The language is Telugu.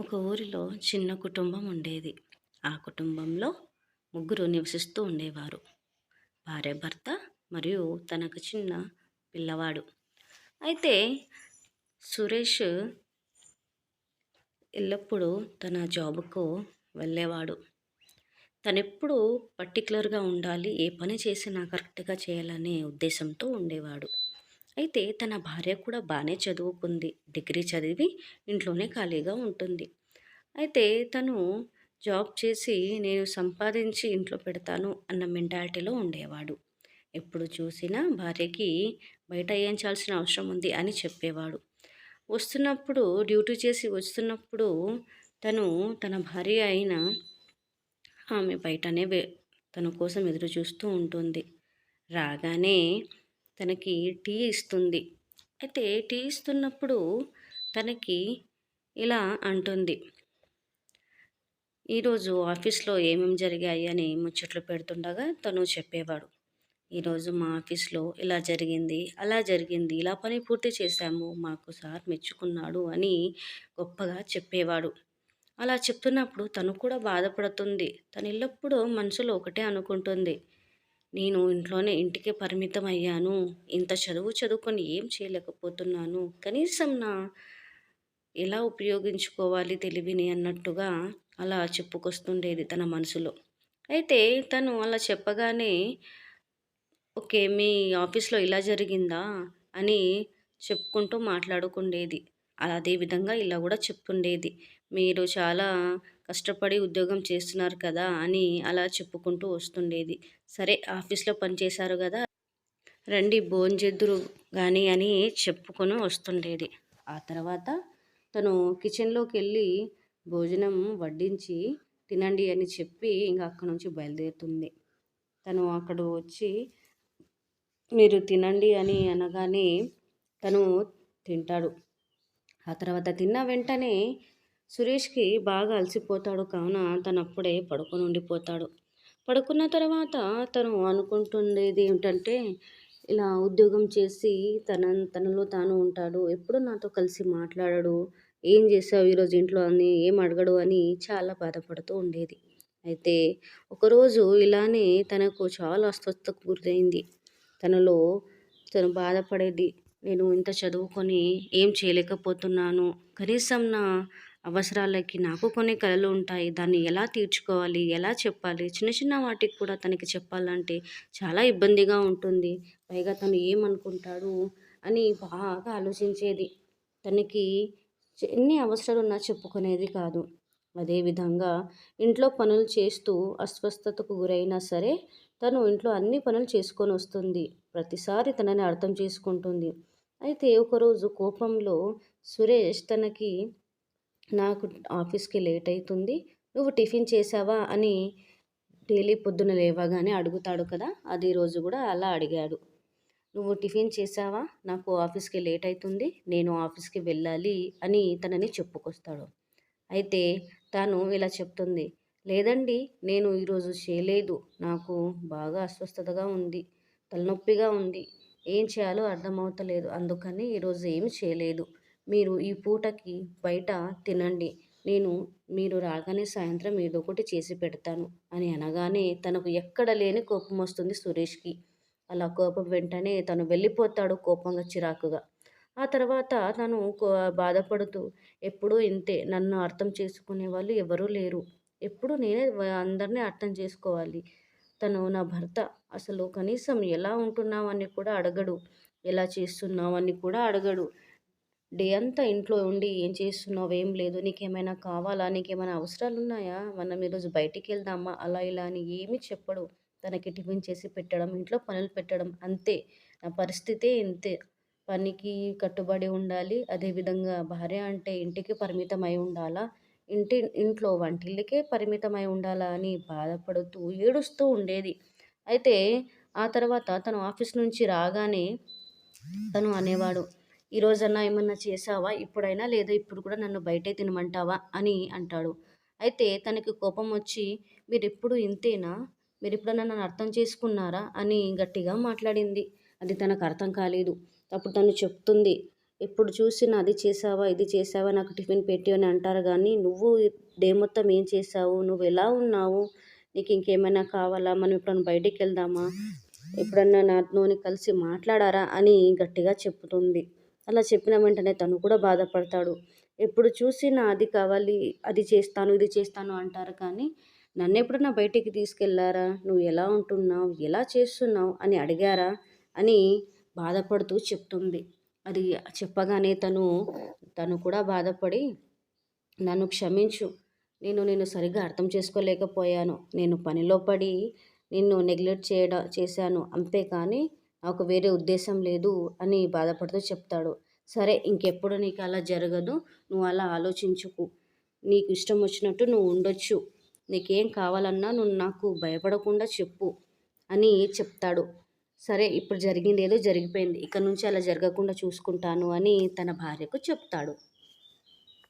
ఒక ఊరిలో చిన్న కుటుంబం ఉండేది. ఆ కుటుంబంలో ముగ్గురు నివసిస్తూ ఉండేవారు. భార్య భర్త మరియు తనకు చిన్న పిల్లవాడు. అయితే సురేష్ ఎల్లప్పుడూ తన జాబ్కు వెళ్ళేవాడు. తనెప్పుడు పర్టికులర్గా ఉండాలి ఏ పని చేసినా కరెక్ట్గా చేయాలనే ఉద్దేశంతో ఉండేవాడు. అయితే తన భార్య కూడా బాగానే చదువుకుంది. డిగ్రీ చదివి ఇంట్లోనే ఖాళీగా ఉంటుంది. అయితే తను జాబ్ చేసి నేను సంపాదించి ఇంట్లో పెడతాను అన్న మెంటాలిటీలో ఉండేవాడు. ఎప్పుడు చూసినా భార్యకి బయట వేయించాల్సిన అవసరం ఉంది అని చెప్పేవాడు. వస్తున్నప్పుడు డ్యూటీ చేసి వస్తున్నప్పుడు తను తన భార్య అయిన ఆమె బయటనే తన కోసం ఎదురు చూస్తూ ఉంటుంది. రాగానే తనకి టీ ఇస్తుంది. అయితే టీ ఇస్తున్నప్పుడు తనకి ఇలా అంటుంది. ఈరోజు ఆఫీస్లో ఏమేమి జరిగాయి అని ముచ్చట్లు పెడుతుండగా తను చెప్పేవాడు. ఈరోజు మా ఆఫీస్లో ఇలా జరిగింది అలా జరిగింది ఇలా పని పూర్తి చేశాము మాకు సార్ మెచ్చుకున్నాడు అని గొప్పగా చెప్పేవాడు. అలా చెప్తున్నప్పుడు తను కూడా బాధపడుతుంది. తను ఎల్లప్పుడూ మనసులో ఒకటే అనుకుంటుంది. నేను ఇంట్లోనే ఇంటికే పరిమితం అయ్యాను ఇంత చదువు చదువుకొని ఏం చేయలేకపోతున్నాను. కనీసం నా ఎలా ఉపయోగించుకోవాలి తెలివిని అన్నట్టుగా అలా చెప్పుకొస్తుండేది తన మనసులో. అయితే తను అలా చెప్పగానే ఓకే మీ ఆఫీస్లో ఇలా జరిగిందా? అని చెప్పుకుంటూ మాట్లాడుకుండేది. అదేవిధంగా ఇలా కూడా చెప్తుండేది మీరు చాలా కష్టపడి ఉద్యోగం చేస్తున్నారు కదా అని అలా చెప్పుకుంటూ వస్తుండేది. సరే ఆఫీస్లో పనిచేశారు కదా రండి భోంచెద్దురు కానీ అని చెప్పుకొని వస్తుండేది. ఆ తర్వాత తను కిచెన్లోకి వెళ్ళి భోజనం వడ్డించి తినండి అని చెప్పి ఇంకా అక్కడ నుంచి బయలుదేరుతుంది. తను అక్కడ వచ్చి మీరు తినండి అని అనగానే తను తింటాడు. ఆ తర్వాత తిన్న వెంటనే సురేష్కి బాగా అలసిపోతాడు కావున తను అప్పుడే పడుకొని ఉండిపోతాడు. పడుకున్న తర్వాత తను అనుకుంటుండేది ఏమిటంటే ఇలా ఉద్యోగం చేసి తన తనలో తాను ఉంటాడు ఎప్పుడు నాతో కలిసి మాట్లాడడు ఏం చేసావు ఈరోజు ఇంట్లో అని ఏం అడగడు అని చాలా బాధపడుతూ ఉండేది. అయితే ఒకరోజు ఇలానే తనకు చాలా అస్వస్థకు గురైంది తనలో తను బాధపడేది నేను ఇంత చదువుకొని ఏం చేయలేకపోతున్నాను. కనీసం నా అవసరాలకి నాకు కొన్ని కళలు ఉంటాయి. దాన్ని ఎలా తీర్చుకోవాలి? ఎలా చెప్పాలి? చిన్న చిన్న వాటికి కూడా తనకి చెప్పాలంటే చాలా ఇబ్బందిగా ఉంటుంది. పైగా తను ఏమనుకుంటాడు అని బాగా ఆలోచించేది. తనకి ఎన్ని అవసరాలు ఉన్నా చెప్పుకునేది కాదు. అదేవిధంగా ఇంట్లో పనులు చేస్తూ అస్వస్థతకు గురైనా సరే తను ఇంట్లో అన్ని పనులు చేసుకొని వస్తుంది. ప్రతిసారి తనని అర్థం చేసుకుంటుంది. అయితే ఒకరోజు కోపంలో సురేష్ తనకి నాకు ఆఫీస్కి లేట్ అవుతుంది నువ్వు టిఫిన్ చేసావా అని డైలీ పొద్దున లేవగానే అడుగుతాడు కదా అది రోజు కూడా అలా అడిగాడు. నువ్వు టిఫిన్ చేసావా నాకు ఆఫీస్కి లేట్ అవుతుంది నేను ఆఫీస్కి వెళ్ళాలి అని తనని చెప్పుకొస్తాడు. అయితే తాను ఇలా చెప్తుంది లేదండి నేను ఈరోజు చేయలేదు నాకు బాగా అస్వస్థతగా ఉంది తలనొప్పిగా ఉంది ఏం చేయాలో అర్థమవుతలేదు. అందుకని ఈరోజు ఏం చేయలేదు. మీరు ఈ పూటకి బయట తినండి. నేను మీరు రాగానే సాయంత్రం ఏదో ఒకటి చేసి పెడతాను అని అనగానే తనకు ఎక్కడ లేని కోపం వస్తుంది సురేష్కి. అలా కోపం వెంటనే తను వెళ్ళిపోతాడు కోపంగా చిరాకుగా. ఆ తర్వాత తను బాధపడుతూ ఎప్పుడూ ఇంతే నన్ను అర్థం చేసుకునే వాళ్ళు ఎవరూ లేరు. ఎప్పుడు నేనే అందరినీ అర్థం చేసుకోవాలి. తను నా భర్త. అసలు కనీసం ఎలా ఉంటున్నావని కూడా అడగడు. ఎలా చేస్తున్నావని కూడా అడగడు. డే అంతా ఇంట్లో ఉండి ఏం చేస్తున్నావు ఏం లేదు నీకేమైనా కావాలా నీకేమైనా అవసరాలు ఉన్నాయా? మనం ఈరోజు బయటికి వెళ్దామా? అలా ఇలా అని ఏమీ చెప్పడు. తనకి టిఫిన్ చేసి పెట్టడం ఇంట్లో పనులు పెట్టడం అంతే. నా పరిస్థితే ఇంతే. పనికి కట్టుబడి ఉండాలి. అదేవిధంగా భార్య అంటే ఇంటికి పరిమితం అయి ఉండాలా? ఇంటి ఇంట్లో వంటిళ్ళకే పరిమితమై ఉండాలా అని బాధపడుతూ ఏడుస్తూ ఉండేది. అయితే ఆ తర్వాత తను ఆఫీస్ నుంచి రాగానే తను అనేవాడు ఈరోజన్నా ఏమన్నా చేసావా ఇప్పుడైనా లేదా? ఇప్పుడు కూడా నన్ను బయటే తినమంటావా? అని అంటాడు. అయితే తనకి కోపం వచ్చి మీరు ఎప్పుడు ఇంతేనా? మీరు ఎప్పుడన్నా నన్ను అర్థం చేసుకున్నారా? అని గట్టిగా మాట్లాడింది. అది తనకు అర్థం కాలేదు. అప్పుడు తను చెప్తుంది ఎప్పుడు చూసినా అది చేసావా ఇది చేసావా నాకు టిఫిన్ పెట్టి అని అంటారు. కానీ నువ్వు డే మొత్తం ఏం చేసావు? నువ్వు ఎలా ఉన్నావు? నీకు ఇంకేమైనా కావాలా? మనం ఎప్పుడన్నా బయటికి వెళ్దామా? ఎప్పుడన్నా నాతోని కలిసి మాట్లాడారా? అని గట్టిగా చెప్తుంది. అలా చెప్పిన వెంటనే తను కూడా బాధపడతాడు. ఎప్పుడు చూసినా అది కావాలి అది చేస్తాను ఇది చేస్తాను అంటారు. కానీ నన్ను ఎప్పుడన్నా బయటికి తీసుకెళ్ళారా? నువ్వు ఎలా ఉంటున్నావు? ఎలా చేస్తున్నావు? అని అడిగారా? అని బాధపడుతూ చెప్తుంది. అది చెప్పగానే తను తను కూడా బాధపడి నన్ను క్షమించు. నేను నేను సరిగ్గా అర్థం చేసుకోలేకపోయాను. నేను పనిలో పడి నిన్ను నెగ్లెక్ట్ చేయడం చేశాను. అంతేకాని నాకు వేరే ఉద్దేశం లేదు అని బాధపడుతూ చెప్తాడు. సరే ఇంకెప్పుడు నీకు అలా జరగదు. నువ్వు అలా ఆలోచించుకు. నీకు ఇష్టం వచ్చినట్టు నువ్వు ఉండొచ్చు. నీకేం కావాలన్నా నువ్వు నాకు భయపడకుండా చెప్పు అని చెప్తాడు. సరే ఇప్పుడు జరిగింది ఏదో జరిగిపోయింది. ఇక నుంచి అలా జరగకుండా చూసుకుంటాను అని తన భార్యకు చెప్తాడు.